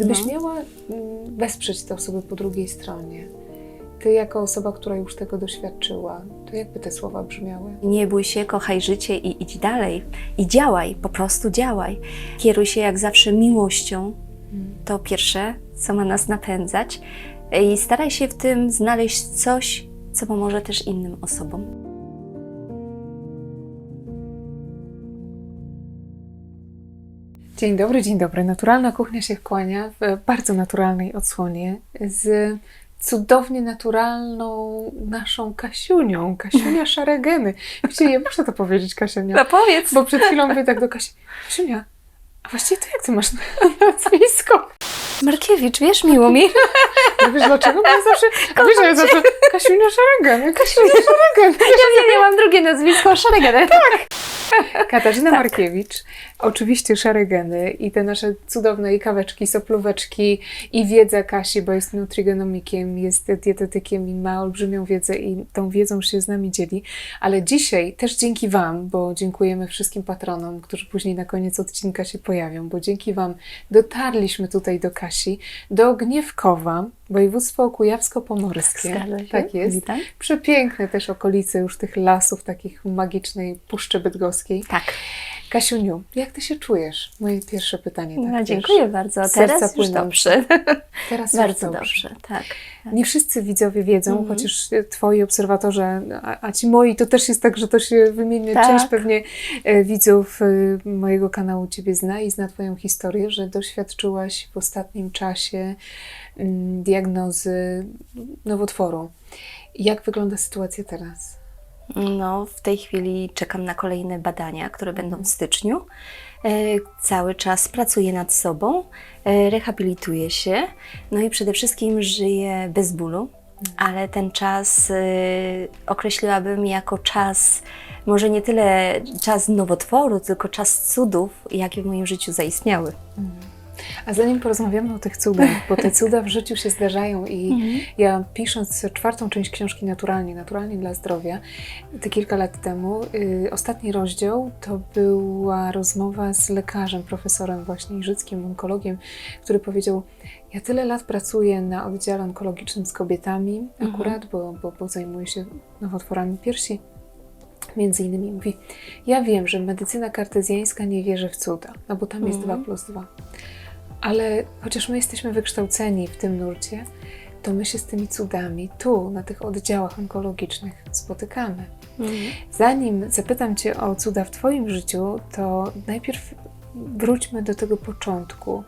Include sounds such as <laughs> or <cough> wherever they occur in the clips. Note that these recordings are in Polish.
Gdybyś No. miała mm, wesprzeć te osoby po drugiej stronie, ty jako osoba, która już tego doświadczyła, to jakby te słowa brzmiały? Nie bój się, kochaj życie i idź dalej. I działaj, po prostu działaj. Kieruj się jak zawsze miłością. To pierwsze, co ma nas napędzać. I staraj się w tym znaleźć coś, co pomoże też innym osobom. Dzień dobry, dzień dobry. Naturalna kuchnia się kłania w bardzo naturalnej odsłonie z cudownie naturalną naszą Kasiunią. Kasiunia Szaregeny. Wiecie, nie muszę to powiedzieć, Kasiunia. No powiedz! Bo przed chwilą mówię tak do Kasi, Kasiunia, a właściwie to jak ty masz nazwisko? Markiewicz, wiesz, miło mi. Ja wiesz dlaczego? Bo ja zawsze, wiesz, ja zawsze Kasiunia Szaregeny, Kasiunia Szaregeny. Ja wiem, ja mam drugie nazwisko, Szaregany. <laughs> Katarzyna Tak. Markiewicz, oczywiście Szaregeny i te nasze cudowne i kaweczki, soplóweczki i wiedza Kasi, bo jest nutrigenomikiem, jest dietetykiem i ma olbrzymią wiedzę i tą wiedzą się z nami dzieli. Ale dzisiaj też dzięki Wam, bo dziękujemy wszystkim patronom, którzy później na koniec odcinka się pojawią, bo dzięki Wam dotarliśmy tutaj do Kasi, do Gniewkowa, województwo kujawsko-pomorskie. Tak jest. Witam. Przepiękne też okolice już tych lasów, takich magicznej Puszczy Bydgoskiej. Tak. Kasiuniu, jak ty się czujesz? Moje pierwsze pytanie. Tak, No, dziękuję bardzo. z serca Teraz już dobrze. <laughs> Teraz Bardzo dobrze, tak. Nie wszyscy widzowie wiedzą, Mhm. chociaż twoi obserwatorzy, a, a ci moi, to też jest tak, że to się wymienia. Tak. Część pewnie e, widzów e, mojego kanału ciebie zna i zna twoją historię, że doświadczyłaś w ostatnim czasie diagnozy nowotworu. Jak wygląda sytuacja teraz? No, w tej chwili czekam na kolejne badania, które będą w styczniu. E, cały czas pracuję nad sobą, e, rehabilituję się, no i przede wszystkim żyję bez bólu, ale ten czas e, określiłabym jako czas, może nie tyle czas nowotworu, tylko czas cudów, jakie w moim życiu zaistniały. A zanim porozmawiamy o tych cudach, bo te cuda w życiu się zdarzają i ja pisząc czwartą część książki Naturalnie, Naturalnie dla zdrowia, te kilka lat temu, y, ostatni rozdział to była rozmowa z lekarzem, profesorem właśnie Iżyckim, onkologiem, który powiedział, ja tyle lat pracuję na oddziale onkologicznym z kobietami akurat, bo, bo, bo zajmuję się nowotworami piersi, między innymi mówi, ja wiem, że medycyna kartezjańska nie wierzy w cuda, no bo tam jest Mhm. 2 plus 2. Ale chociaż my jesteśmy wykształceni w tym nurcie, to my się z tymi cudami tu, na tych oddziałach onkologicznych spotykamy. Zanim zapytam Cię o cuda w Twoim życiu, to najpierw wróćmy do tego początku.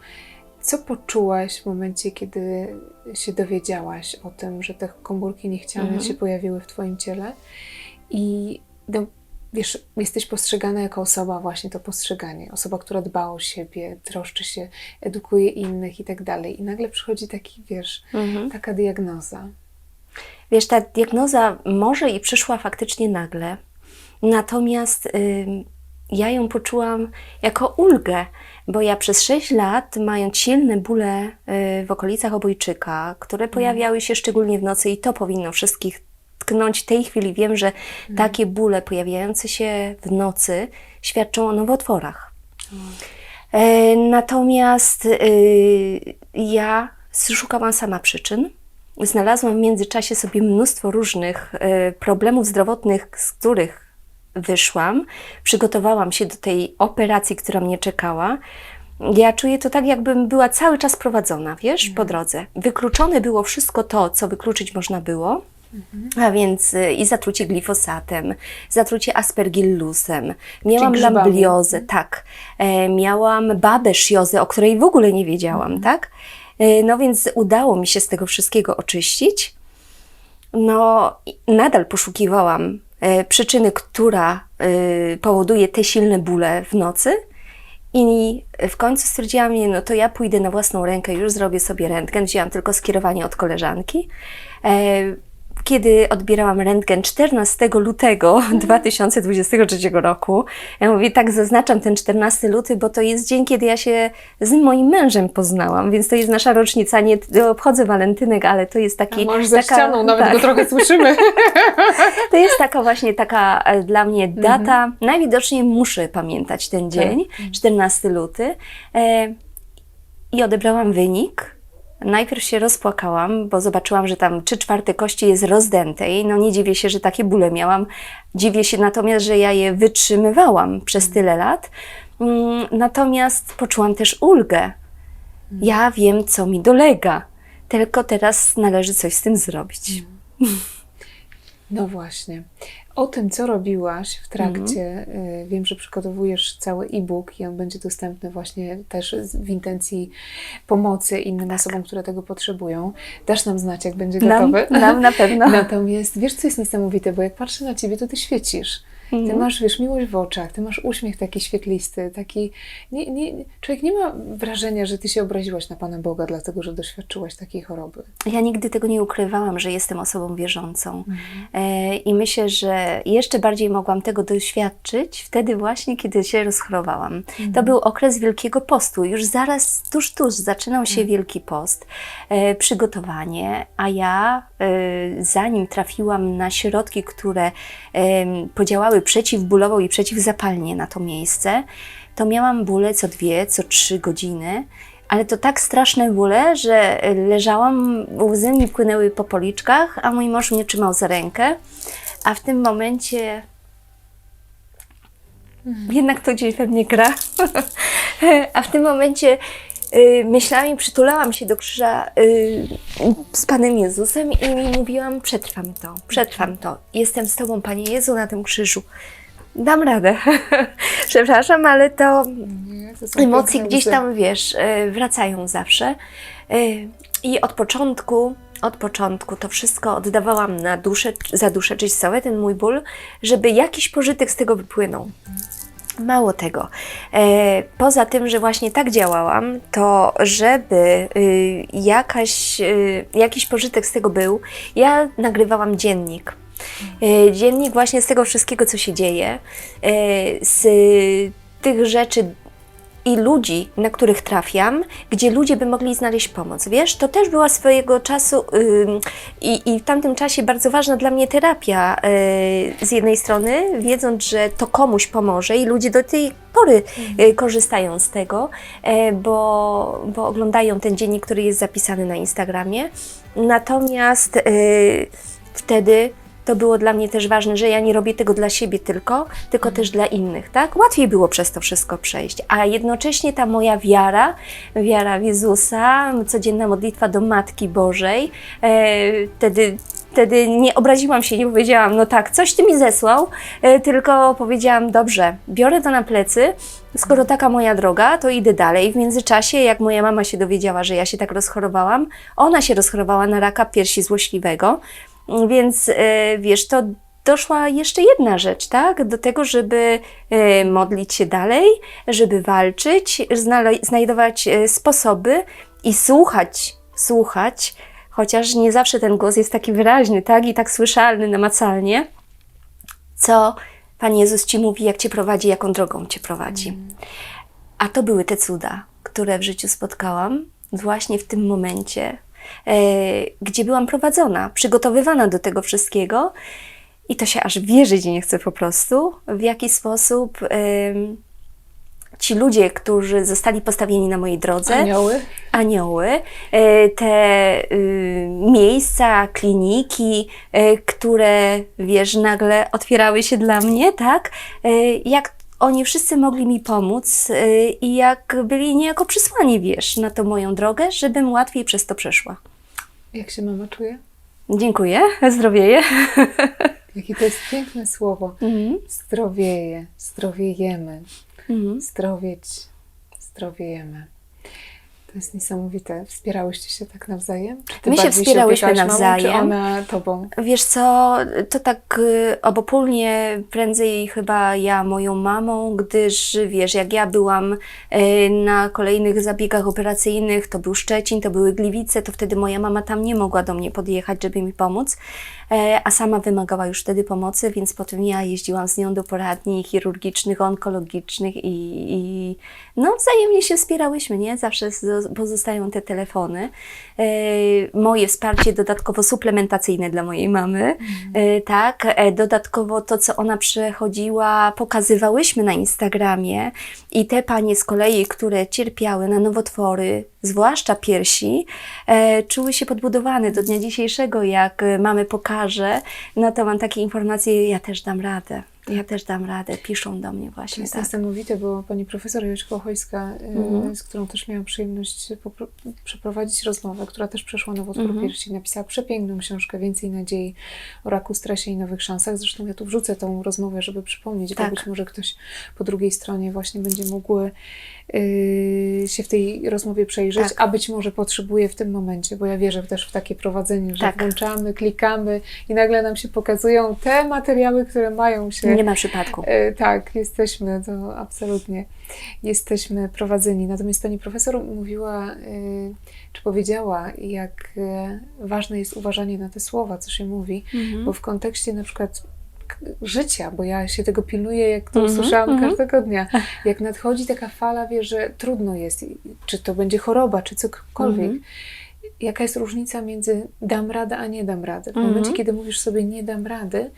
Co poczułaś w momencie, kiedy się dowiedziałaś o tym, że te komórki niechciane Mhm. się pojawiły w Twoim ciele? I no, wiesz, jesteś postrzegana jako osoba, właśnie to postrzeganie, osoba, która dba o siebie, troszczy się, edukuje innych i tak dalej. I nagle przychodzi taki, wiesz, Mhm. taka diagnoza. Wiesz, ta diagnoza może i przyszła faktycznie nagle, natomiast ja ją poczułam jako ulgę, bo ja przez 6 lat, mając silne bóle y, w okolicach obojczyka, które pojawiały się szczególnie w nocy i to powinno wszystkich tknąć. W tej chwili wiem, że takie bóle pojawiające się w nocy świadczą o nowotworach. E, Natomiast y, ja szukałam sama przyczyn. Znalazłam w międzyczasie sobie mnóstwo różnych y, problemów zdrowotnych, z których wyszłam. Przygotowałam się do tej operacji, która mnie czekała. Ja czuję to tak, jakbym była cały czas prowadzona, wiesz, po drodze. Wykluczone było wszystko to, co wykluczyć można było. A więc y, i zatrucie glifosatem, zatrucie aspergillusem, miałam lambliozę, tak, e, miałam babesziozę, o której w ogóle nie wiedziałam, tak. E, no więc udało mi się z tego wszystkiego oczyścić. No, nadal poszukiwałam e, przyczyny, która e, powoduje te silne bóle w nocy. I w końcu stwierdziłam, nie, no to ja pójdę na własną rękę, już zrobię sobie rentgen. Wzięłam tylko skierowanie od koleżanki. E, kiedy odbierałam rentgen 14 lutego 2023 roku, ja mówię, tak zaznaczam ten 14 luty, bo to jest dzień, kiedy ja się z moim mężem poznałam, więc to jest nasza rocznica. Nie obchodzę walentynek, ale to jest taki. A mąż za ścianą, nawet tak. go trochę słyszymy. <laughs> To jest taka właśnie taka e, dla mnie data. Najwidoczniej muszę pamiętać ten dzień, 14 luty. E, i odebrałam wynik. Najpierw się rozpłakałam, bo zobaczyłam, że tam trzy czwarte kości jest rozdętej. No nie dziwię się, że takie bóle miałam. Dziwię się natomiast, że ja je wytrzymywałam przez tyle lat. Mm, Natomiast poczułam też ulgę. Ja wiem, co mi dolega. Tylko teraz należy coś z tym zrobić. No właśnie. O tym, co robiłaś w trakcie, Mhm. y, wiem, że przygotowujesz cały e-book i on będzie dostępny właśnie też w intencji pomocy innym Tak. osobom, które tego potrzebują. Dasz nam znać, jak będzie Nam, gotowy. nam na <laughs> pewno. Natomiast wiesz, co jest niesamowite, bo jak patrzę na ciebie, to ty świecisz. Ty Mhm. masz, wiesz, miłość w oczach, ty masz uśmiech taki świetlisty, taki... Nie, nie, człowiek nie ma wrażenia, że ty się obraziłaś na Pana Boga, dlatego, że doświadczyłaś takiej choroby. Ja nigdy tego nie ukrywałam, że jestem osobą wierzącą. E, I myślę, że jeszcze bardziej mogłam tego doświadczyć wtedy właśnie, kiedy się rozchorowałam. To był okres Wielkiego Postu. Już zaraz, tuż, tuż zaczynał się Wielki Post, e, przygotowanie, a ja e, zanim trafiłam na środki, które em, podziałały przeciwbólowo i przeciwzapalnie na to miejsce, to miałam bóle co dwie, co trzy godziny. Ale to tak straszne bóle, że leżałam, łzy mi płynęły po policzkach, a mój mąż mnie trzymał za rękę. A w tym momencie jednak to gdzieś we mnie gra. <laughs> a w tym momencie y, myślałam i przytulałam się do krzyża y, z Panem Jezusem i mówiłam, przetrwam to, przetrwam to. Jestem z Tobą, Panie Jezu, na tym krzyżu. Dam radę. <laughs> Przepraszam, ale to to emocje gdzieś tam, wiesz, e, wracają zawsze. I od początku, od początku to wszystko oddawałam na duszę, za duszę, czyli cały ten mój ból, żeby jakiś pożytek z tego wypłynął. Mało tego. E, poza tym, że właśnie tak działałam, to żeby y, jakaś, y, jakiś pożytek z tego był, ja nagrywałam dziennik. E, Dziennik właśnie z tego wszystkiego, co się dzieje, e, z tych rzeczy i ludzi, na których trafiam, gdzie ludzie by mogli znaleźć pomoc. Wiesz, to też była swojego czasu ym, i, i w tamtym czasie bardzo ważna dla mnie terapia. y, z jednej strony, wiedząc, że to komuś pomoże i ludzie do tej pory y, korzystają z tego, e, bo, bo oglądają ten dziennik, który jest zapisany na Instagramie. Natomiast y, wtedy to było dla mnie też ważne, że ja nie robię tego dla siebie tylko, tylko też dla innych, tak? Łatwiej było przez to wszystko przejść, a jednocześnie ta moja wiara, wiara w Jezusa, codzienna modlitwa do Matki Bożej, e, wtedy Wtedy nie obraziłam się, nie powiedziałam, no tak, coś ty mi zesłał, e, tylko powiedziałam, dobrze, biorę to na plecy, skoro taka moja droga, to idę dalej. W międzyczasie, jak moja mama się dowiedziała, że ja się tak rozchorowałam, ona się rozchorowała na raka piersi złośliwego, więc e, wiesz, to doszła jeszcze jedna rzecz, tak? Do tego, żeby e, modlić się dalej, żeby walczyć, znajdować e, sposoby i słuchać, słuchać, chociaż nie zawsze ten głos jest taki wyraźny, tak? I tak słyszalny namacalnie, co Pan Jezus Ci mówi, jak Cię prowadzi, jaką drogą Cię prowadzi. A to były te cuda, które w życiu spotkałam właśnie w tym momencie, gdzie byłam prowadzona, przygotowywana do tego wszystkiego. I to się aż wierzyć nie chce po prostu, w jaki sposób ci ludzie, którzy zostali postawieni na mojej drodze, Anioły? anioły, e, te y, miejsca, kliniki, e, które, wiesz, nagle otwierały się dla mnie, tak? E, Jak oni wszyscy mogli mi pomóc e, i jak byli niejako przysłani, wiesz, na tą moją drogę, żebym łatwiej przez to przeszła. Jak się mama czuje? Dziękuję, zdrowieję. <laughs> Jakie to jest piękne słowo. Mhm. Zdrowieje, zdrowiejemy, Mhm. zdrowieć, zdrowiejemy. To jest niesamowite. Wspierałyście się tak nawzajem? Czy ty My się wspierałyśmy mamą, nawzajem. Czy ona tobą? Wiesz co, to tak y, obopólnie prędzej chyba ja moją mamą, gdyż wiesz, jak ja byłam y, na kolejnych zabiegach operacyjnych, to był Szczecin, to były Gliwice, to wtedy moja mama tam nie mogła do mnie podjechać, żeby mi pomóc, e, a sama wymagała już wtedy pomocy, więc potem ja jeździłam z nią do poradni chirurgicznych, onkologicznych i, i no wzajemnie się wspierałyśmy, nie? Zawsze z, pozostają te telefony. E, moje wsparcie dodatkowo suplementacyjne dla mojej mamy, e, tak. E, dodatkowo to, co ona przechodziła, pokazywałyśmy na Instagramie i te panie z kolei, które cierpiały na nowotwory, zwłaszcza piersi, e, czuły się podbudowane do dnia dzisiejszego, jak mamy pokaże, no to mam takie informacje, ja też dam radę. Ja też dam radę, piszą do mnie To właśnie jest tak. niesamowite, bo pani profesor Jośka Ochojska, Mhm. z którą też miałam przyjemność przeprowadzić rozmowę, która też przeszła nowotwór Mhm. piersi, napisała przepiękną książkę Więcej nadziei o raku, stresie i nowych szansach. Zresztą ja tu wrzucę tą rozmowę, żeby przypomnieć, Tak. bo być może ktoś po drugiej stronie właśnie będzie mógł y, się w tej rozmowie przejrzeć, Tak. a być może potrzebuje w tym momencie, bo ja wierzę też w takie prowadzenie, że Tak. włączamy, klikamy i nagle nam się pokazują te materiały, które mają się Nie ma przypadku. E, Tak, jesteśmy, to absolutnie jesteśmy prowadzeni. Natomiast pani profesor mówiła, e, czy powiedziała, jak ważne jest uważanie na te słowa, co się mówi, Mhm. bo w kontekście na przykład życia, bo ja się tego pilnuję, jak to Mhm, usłyszałam mhm. każdego dnia. Jak nadchodzi taka fala, wie, że trudno jest, czy to będzie choroba, czy cokolwiek. Mhm. Jaka jest różnica między dam radę, a nie dam rady? W Mhm. momencie, kiedy mówisz sobie nie dam rady,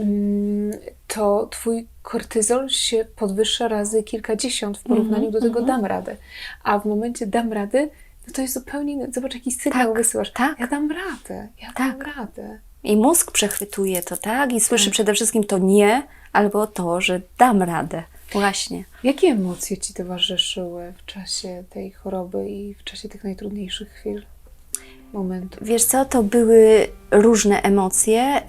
mm, to twój kortyzol się podwyższa razy kilkadziesiąt w porównaniu Mhm, do tego mhm. dam radę. A w momencie dam rady, no to jest zupełnie inny. Zobacz, jaki sygnał Tak, wysyłasz. tak. Ja dam radę, ja Tak. dam radę. I mózg przechwytuje to, tak? I słyszy Tak. przede wszystkim to nie, albo to, że dam radę. Właśnie. Jakie emocje ci towarzyszyły w czasie tej choroby i w czasie tych najtrudniejszych chwil, momentów? Wiesz co, to były różne emocje.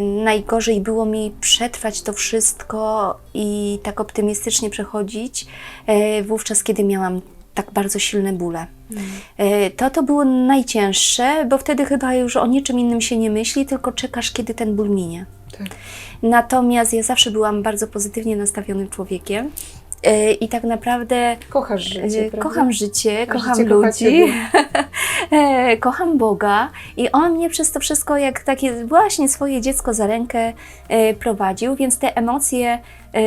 Yy, najgorzej było mi przetrwać to wszystko i tak optymistycznie przechodzić yy, wówczas, kiedy miałam tak bardzo silne bóle. Yy, To to było najcięższe, bo wtedy chyba już o niczym innym się nie myśli, tylko czekasz, kiedy ten ból minie. Tak. Natomiast ja zawsze byłam bardzo pozytywnie nastawionym człowiekiem. yy, I tak naprawdę Kochasz życie, E, prawda? Kocham życie, A kocham życie ludzi. <laughs> E, kocham Boga i On mnie przez to wszystko jak takie właśnie swoje dziecko za rękę e, prowadził, więc te emocje e,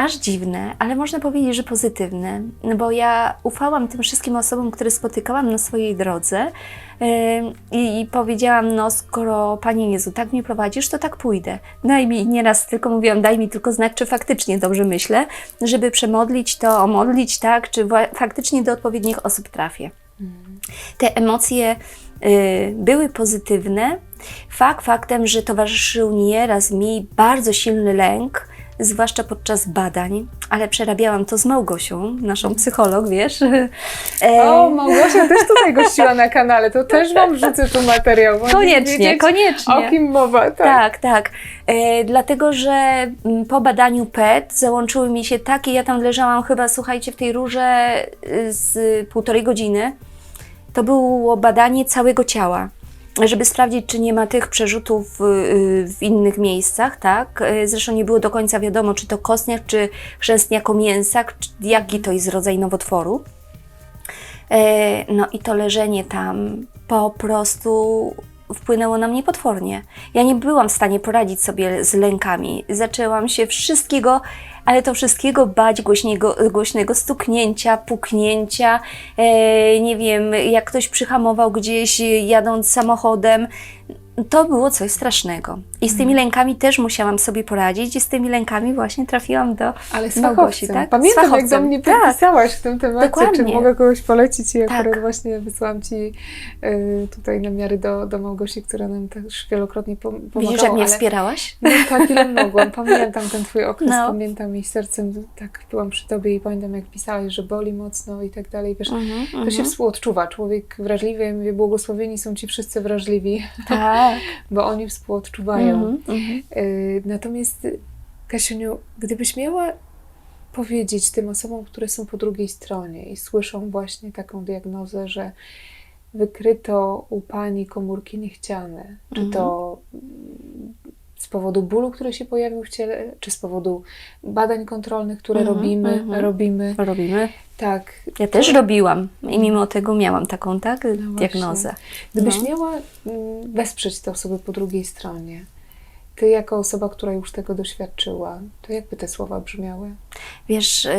aż dziwne, ale można powiedzieć, że pozytywne, no bo ja ufałam tym wszystkim osobom, które spotykałam na swojej drodze e, i, i powiedziałam, no skoro Panie Jezu, tak mnie prowadzisz, to tak pójdę. Daj mi, nieraz tylko mówiłam, daj mi tylko znak, czy faktycznie dobrze myślę, żeby przemodlić to, omodlić, tak, czy faktycznie do odpowiednich osób trafię. Te emocje y, były pozytywne. Fakt faktem, że towarzyszył nieraz mi bardzo silny lęk, zwłaszcza podczas badań, ale przerabiałam to z Małgosią, naszą psycholog, wiesz. <laughs> E, O, Małgosia też tutaj gościła na kanale, to też Wam wrzucę tu materiał. koniecznie, wiedzieć, koniecznie. O kim mowa, tak. Tak, tak. E, dlatego, że mm, po badaniu PET załączyły mi się takie, ja tam leżałam chyba, słuchajcie, w tej rurze y, z półtorej godziny. To było badanie całego ciała, żeby sprawdzić, czy nie ma tych przerzutów w innych miejscach, tak? E, Zresztą nie było do końca wiadomo, czy to kostniak, czy chrzęstniako-mięsak, jaki to jest rodzaj nowotworu. E, No i to leżenie tam po prostu wpłynęło na mnie potwornie. Ja nie byłam w stanie poradzić sobie z lękami. Zaczęłam się wszystkiego, ale to wszystkiego bać głośnego, głośnego stuknięcia, puknięcia. E, nie wiem, jak ktoś przyhamował gdzieś jadąc samochodem. To było coś strasznego. I z tymi lękami też musiałam sobie poradzić, i z tymi lękami właśnie trafiłam do Ale z Małgosi, tak? Pamiętam, Z jak do mnie Tak. podpisałaś w tym temacie, Dokładnie. czy mogę kogoś polecić i akurat Tak. właśnie wysłałam Ci y, tutaj namiary do, do Małgosi, która nam też wielokrotnie pom- pomagała. Widzisz, jak mnie ale- wspierałaś? No tak, ile mogłam. Pamiętam ten Twój okres, No. pamiętam i sercem tak byłam przy Tobie i pamiętam, jak pisałaś, że boli mocno i tak dalej. Wiesz, Mhm, to mhm. się współodczuwa. Człowiek wrażliwy, ja mówię, błogosławieni są Ci wszyscy wrażliwi, Tak. Bo oni współodczuwają. Mhm, mhm. Y, Natomiast, Kasiuniu, gdybyś miała powiedzieć tym osobom, które są po drugiej stronie i słyszą właśnie taką diagnozę, że wykryto u pani komórki niechciane, czy to mm, z powodu bólu, który się pojawił w ciele, czy z powodu badań kontrolnych, które Mhm, robimy, mhm. robimy. Robimy. Tak. Ja też robiłam i mimo tego miałam taką, tak, No diagnozę. Gdybyś No. miała mm, wesprzeć te osoby po drugiej stronie, Ty jako osoba, która już tego doświadczyła, to jakby te słowa brzmiały? Wiesz, y,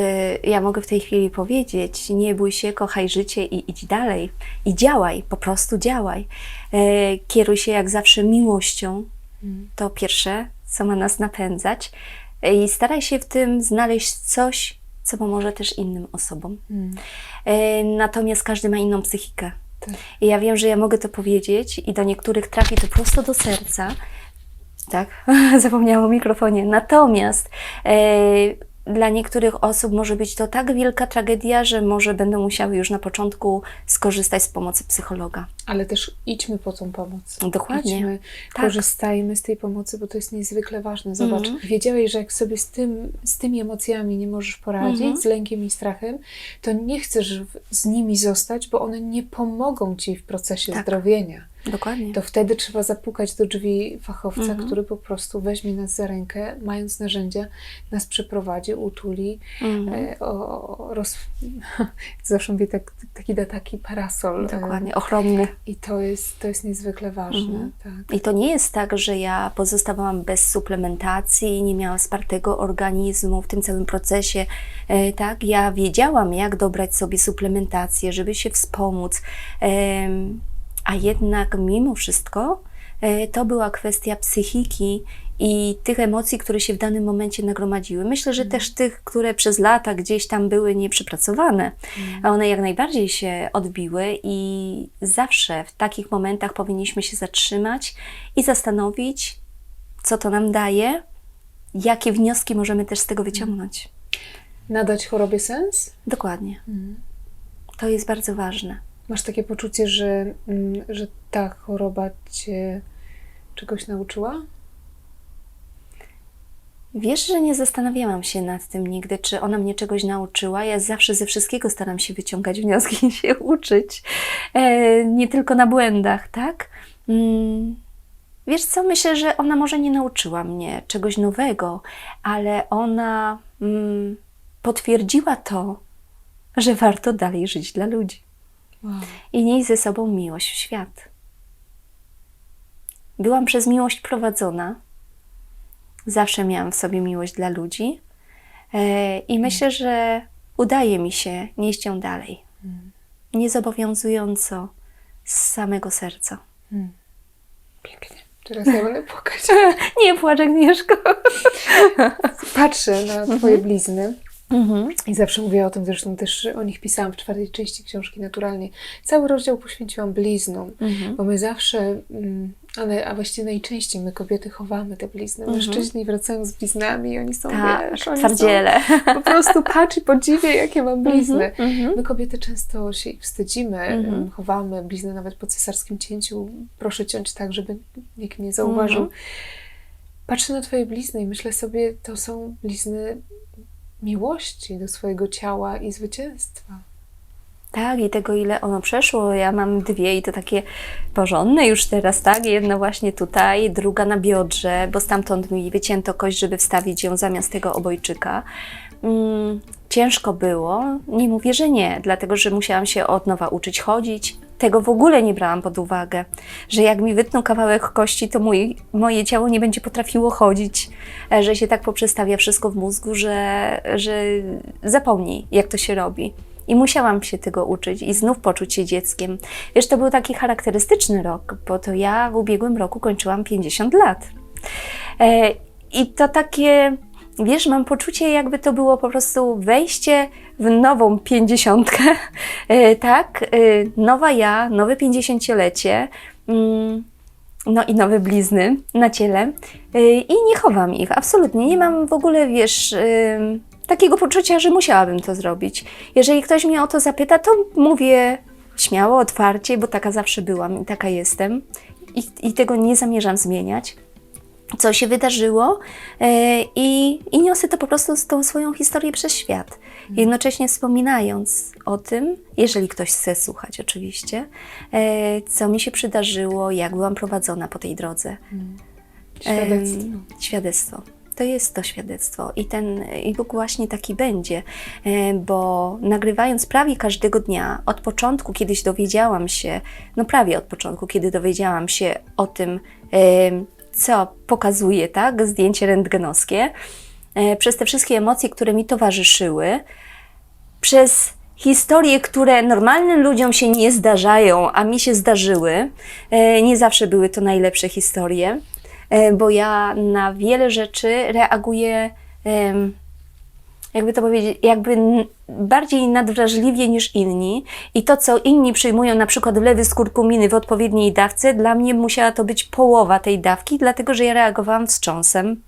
ja mogę w tej chwili powiedzieć: nie bój się, kochaj życie i idź dalej. I działaj, po prostu działaj. Y, Kieruj się jak zawsze miłością. To pierwsze, co ma nas napędzać. I staraj się w tym znaleźć coś, co pomoże też innym osobom. Mm. Y, Natomiast każdy ma inną psychikę. Tak. I ja wiem, że ja mogę to powiedzieć i do niektórych trafi to prosto do serca. Tak, <laughs> zapomniałam o mikrofonie. Natomiast e, dla niektórych osób może być to tak wielka tragedia, że może będą musiały już na początku skorzystać z pomocy psychologa. Ale też idźmy po tą pomoc. Dokładnie. Idźmy, Tak. korzystajmy z tej pomocy, bo to jest niezwykle ważne. Zobacz, Mhm. wiedziałeś, że jak sobie z, tym, z tymi emocjami nie możesz poradzić, Mhm. z lękiem i strachem, to nie chcesz z nimi zostać, bo one nie pomogą ci w procesie Tak. zdrowienia. Dokładnie. To wtedy trzeba zapukać do drzwi fachowca, Mhm. który po prostu weźmie nas za rękę, mając narzędzia, nas przeprowadzi, utuli, Mhm. e, o, o- roz... <laughs> zawsze mówię tak, taki da taki parasol. e, Dokładnie, ochronny. I to jest, to jest niezwykle ważne. Mhm. Tak. I to nie jest tak, że ja pozostawałam bez suplementacji, nie miałam wspartego organizmu w tym całym procesie. E, tak, ja wiedziałam, jak dobrać sobie suplementację, żeby się wspomóc. A jednak mimo wszystko e, to była kwestia psychiki i tych emocji, które się w danym momencie nagromadziły. Myślę, że też tych, które przez lata gdzieś tam były nieprzepracowane, a one jak najbardziej się odbiły i zawsze w takich momentach powinniśmy się zatrzymać i zastanowić, co to nam daje, jakie wnioski możemy też z tego wyciągnąć. Nadać chorobie sens? Dokładnie. To jest bardzo ważne. Masz takie poczucie, że, mm, że ta choroba cię czegoś nauczyła? Wiesz, że nie zastanawiałam się nad tym nigdy, czy ona mnie czegoś nauczyła. Ja zawsze ze wszystkiego staram się wyciągać wnioski i się uczyć. E, nie tylko na błędach, tak? Mm, wiesz co, myślę, że ona może nie nauczyła mnie czegoś nowego, ale ona mm, potwierdziła to, że warto dalej żyć dla ludzi Wow. i nieść ze sobą miłość w świat. Byłam przez miłość prowadzona. Zawsze miałam w sobie miłość dla ludzi e, i myślę, że udaje mi się nieść ją dalej. Niezobowiązująco, z samego serca. Pięknie. Teraz ja będę płakać. <laughs> Nie płacz, Agnieszko. <laughs> Patrzę na twoje blizny Mhm. i zawsze mówię o tym, zresztą też o nich pisałam w czwartej części książki Naturalnie. Cały rozdział poświęciłam bliznom, Mhm. bo my zawsze, mm, ale, a właściwie najczęściej my kobiety chowamy te blizny. Mężczyźni wracają z bliznami i oni są, Tak, wiesz, oni twardziele. są po prostu patrz i podziwiaj, jakie mam blizny. Mhm, mhm. My kobiety często się ich wstydzimy, Mhm. chowamy blizny nawet po cesarskim cięciu. Proszę ciąć tak, żeby nikt nie zauważył. Mhm. Patrzę na twoje blizny i myślę sobie, to są blizny miłości do swojego ciała i zwycięstwa. Tak, i tego ile ono przeszło. Ja mam dwie i to takie porządne już teraz, tak? Jedna właśnie tutaj, druga na biodrze, bo stamtąd mi wycięto kość, żeby wstawić ją zamiast tego obojczyka. Mm, ciężko było, nie mówię, że nie, dlatego że musiałam się od nowa uczyć chodzić. Tego w ogóle nie brałam pod uwagę, że jak mi wytną kawałek kości, to mój, moje ciało nie będzie potrafiło chodzić, e, że się tak poprzestawia wszystko w mózgu, że, że zapomnij, jak to się robi. I musiałam się tego uczyć i znów poczuć się dzieckiem. Wiesz, to był taki charakterystyczny rok, bo to ja w ubiegłym roku kończyłam 50 lat. E, I to takie, wiesz, mam poczucie, jakby to było po prostu wejście w nową pięćdziesiątkę, e, tak? E, nowa ja, nowe pięćdziesięciolecie. Mm, no i nowe blizny na ciele. I nie chowam ich, absolutnie. Nie mam w ogóle, wiesz, takiego poczucia, że musiałabym to zrobić. Jeżeli ktoś mnie o to zapyta, to mówię śmiało, otwarcie, bo taka zawsze byłam i taka jestem. I, i tego nie zamierzam zmieniać. Co się wydarzyło, e, i, i niosę to po prostu z tą swoją historię przez świat. Jednocześnie wspominając o tym, jeżeli ktoś chce słuchać, oczywiście, e, co mi się przydarzyło, jak byłam prowadzona po tej drodze. Świadectwo. Em, świadectwo. To jest to świadectwo i ten e-book właśnie taki będzie, e, bo nagrywając prawie każdego dnia, od początku kiedyś dowiedziałam się, no prawie od początku, kiedy dowiedziałam się o tym, em, co pokazuje, tak, zdjęcie rentgenowskie, e, przez te wszystkie emocje, które mi towarzyszyły, przez historie, które normalnym ludziom się nie zdarzają, a mi się zdarzyły. E, Nie zawsze były to najlepsze historie, e, bo ja na wiele rzeczy reaguję, jakby to powiedzieć, jakby bardziej nadwrażliwie niż inni. I to, co inni przyjmują, na przykład wlewy z kurkuminy w odpowiedniej dawce, dla mnie musiała to być połowa tej dawki, dlatego że ja reagowałam wstrząsem.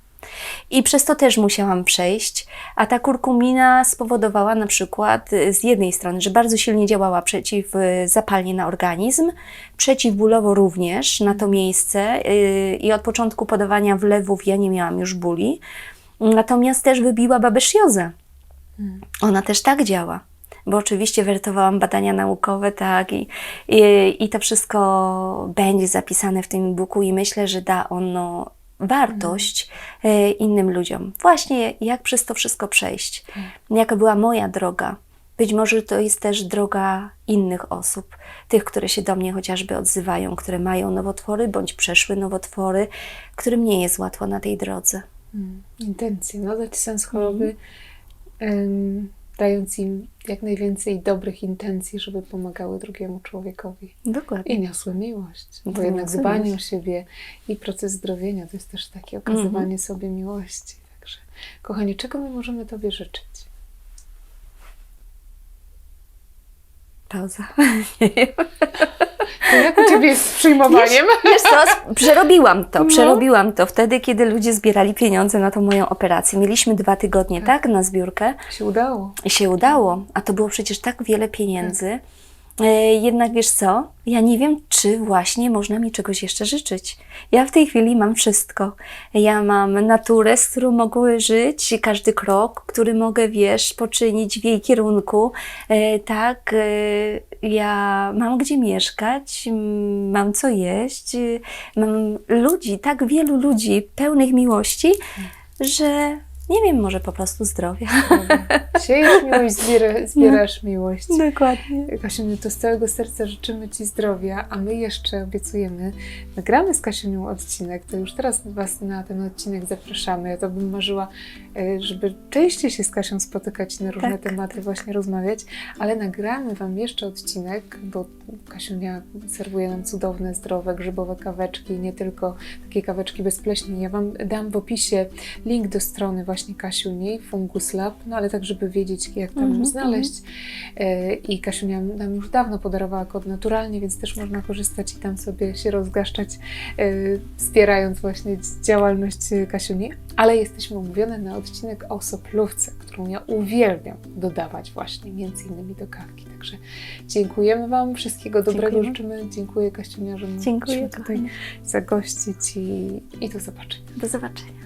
I przez to też musiałam przejść, a ta kurkumina spowodowała na przykład y, z jednej strony, że bardzo silnie działała przeciwzapalnie na organizm, przeciwbólowo również na to miejsce yy, i od początku podawania wlewów ja nie miałam już bóli, natomiast też wybiła babesziozę. Ona też tak działa. Bo oczywiście wertowałam badania naukowe, tak, i, i, i to wszystko będzie zapisane w tym e-booku i myślę, że da ono wartość e, innym ludziom. Właśnie jak przez to wszystko przejść. Jaka była moja droga. Być może to jest też droga innych osób, tych, które się do mnie chociażby odzywają, które mają nowotwory bądź przeszły nowotwory, którym nie jest łatwo na tej drodze. Mm, Intencje, nadać sens choroby, em, dając im jak najwięcej dobrych intencji, żeby pomagały drugiemu człowiekowi. Dokładnie. I niosły miłość, bo To jednak dbanie o siebie i proces zdrowienia to jest też takie okazywanie sobie miłości. Także, kochani, czego my możemy Tobie życzyć? Pauza. <laughs> To jak u Ciebie jest z przyjmowaniem? Wiesz co, przerobiłam to, No. przerobiłam to wtedy, kiedy ludzie zbierali pieniądze na tą moją operację. Mieliśmy dwa tygodnie, tak, na zbiórkę się udało. i się udało, a to było przecież tak wiele pieniędzy. E, Jednak wiesz co, ja nie wiem, czy właśnie można mi czegoś jeszcze życzyć. Ja w tej chwili mam wszystko. Ja mam naturę, z którą mogę żyć, każdy krok, który mogę, wiesz, poczynić w jej kierunku. E, tak, e, ja mam gdzie mieszkać, mam co jeść, mam ludzi, tak wielu ludzi pełnych miłości, że nie wiem, może po prostu zdrowia. Siejesz miłość, zbiera, zbierasz miłość. Dokładnie. Kasiuniu, to z całego serca życzymy Ci zdrowia, a my jeszcze obiecujemy, nagramy z Kasiunią odcinek, to już teraz Was na ten odcinek zapraszamy. Ja to bym marzyła, e, żeby częściej się z Kasią spotykać i na różne Tak. tematy właśnie rozmawiać, ale nagramy Wam jeszcze odcinek, bo Kasiunia serwuje nam cudowne, zdrowe, grzybowe kaweczki, nie tylko takie kaweczki bezpleśne. Ja Wam dam w opisie link do strony właśnie Kasiuni, Fungus Lab, no ale tak, żeby wiedzieć, jak tam Mhm, znaleźć. E, I Kasiunia nam już dawno podarowała kod naturalnie, więc też można korzystać i tam sobie się rozgaszczać, e, wspierając właśnie działalność e, Kasiuni. Ale jesteśmy umówione na odcinek o soplówce, którą ja uwielbiam dodawać właśnie między innymi do kawki. Także dziękujemy Wam, wszystkiego dobrego Dziękujemy. życzymy. Dziękuję Kasiunia, że Dziękuję, tutaj zagościć i, i do zobaczenia. Do zobaczenia.